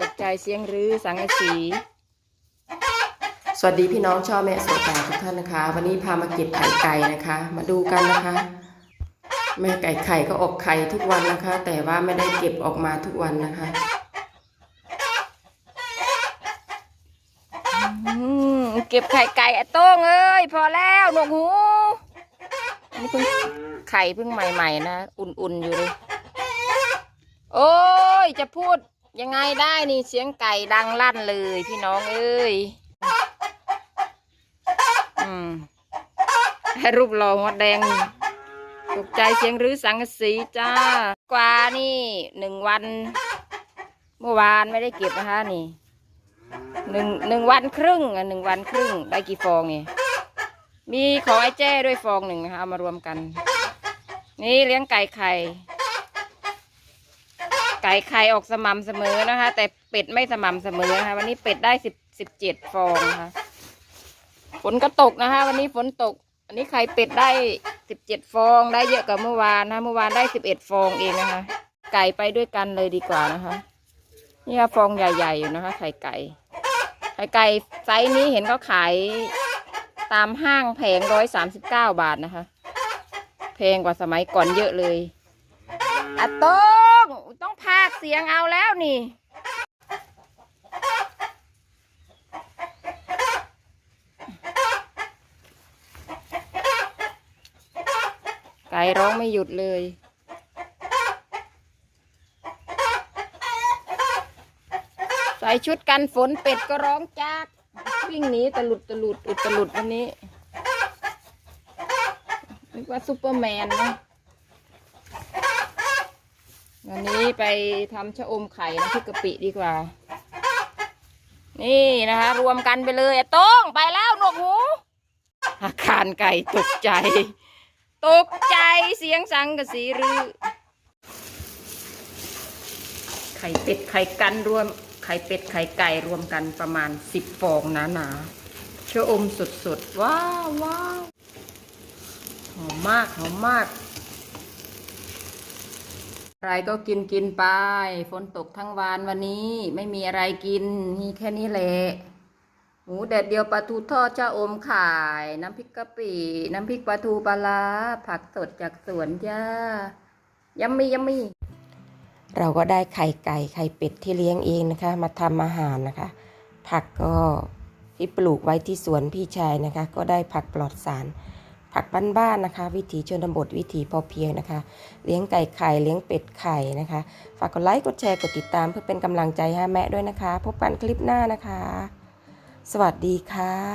ตกใจเสียงรื้อสังกะสี สวัสดีพี่น้องชอบแม่สดตาทุกท่านนะคะ วันนี้พามาเก็บไข่ไก่นะคะ มาดูกันนะคะ แม่ไก่ไข่ก็ออกไข่ทุกวันนะคะ แต่ว่าไม่ได้เก็บออกมาทุกวันนะคะอืมเก็บไข่ไก่ไอ้โต้งเอ้ยพอแล้วหนวกหูอันนี้เพิ่งไข่เพิ่งใหม่ ๆ นะ อุ่นๆอยู่เลย โอ้ยจะพูด ยังไงได้นี่เสียงไก่ดังลั่นเลยพี่น้องเอ้ยอืมให้รูปหล่อหัวแดงตกใจเสียงรื้อสังกสีจ้ากว่านี่หนึ่งวัน เมื่อวานไม่ได้เก็บนะคะนี่หนึ่งหนึ่งวันครึ่งอะหนึ่งวันครึ่งได้กี่ฟองนี่มีของไอ้แจ้ด้วยฟองหนึ่งนะคะเอามารวมกัน นี่เลี้ยงไก่ไข่ ไก่ไข่ออกสม่ำเสมอนะคะ แต่เป็ดไม่สม่ำเสมอนะคะวันนี้เป็ดได้สิบสิบเจ็ดฟองนะคะฝนก็ตกนะคะ วันนี้ฝนตก อันนี้ไข่เป็ดได้สิบเจ็ดฟอง ได้เยอะกว่าเมื่อวานนะเมื่อวานได้สิบเอ็ดฟองเองนะคะ ไก่ไปด้วยกันเลยดีกว่านะคะนี่ค่ะฟองใหญ่ๆอยู่นะคะ ไข่ไก่ ไข่ไก่ไซส์นี้เห็นเขาขายตามห้างแผงร้อยสามสิบเก้าบาทนะคะแพงกว่าสมัยก่อนเยอะเลยอะโต้ ต้องพากเสียงเอาแล้วนี่ ไก่ร้องไม่หยุดเลย ใส่ชุดกันฝนเป็ดก็ร้องจากวิ่งหนีตะหลุดตะหลุดอุดตะหลุดวันนี้นึกว่าซูเปอร์แมนนะ วันนี้ไปทำชะอมไข่น้ำพริกะปิดีกว่า นี่นะคะ รวมกันไปเลยโต้งไปแล้วหนวกหูอาคารไก่ตกใจ ตกใจเสียงสังกะสีรือ ไข่เป็ดไข่กันรวม ไข่เป็ดไข่ไก่รวมกันประมาณสิบฟองหนาหนาชะอมสดๆว้าวว้าวหอมมากหอมมาก อะไรก็กินกินไป ฝนตกทั้งวันวันนี้ไม่มีอะไรกินมีแค่นี้แหละหมูแดดเดียวปลาทูทอดชะอมขาย น้ำพริกกะปิ น้ำพริกปลาทูปลาร้าผักสดจากสวนจ้ายัมมี่ยัมมี่เราก็ได้ไข่ไก่ไข่เป็ดที่เลี้ยงเองนะคะ มาทำอาหารนะคะ ผักก็ที่ปลูกไว้ที่สวนพี่ชายนะคะ ก็ได้ผักปลอดสาร ผักบ้านๆนะคะ วิถีชนบทวิถีพอเพียงนะคะ เลี้ยงไก่ไข่เลี้ยงเป็ดไข่นะคะ ฝากกดไลค์กดแชร์กดติดตามเพื่อเป็นกำลังใจให้แม่ด้วยนะคะ พบกันคลิปหน้านะคะ สวัสดีค่ะ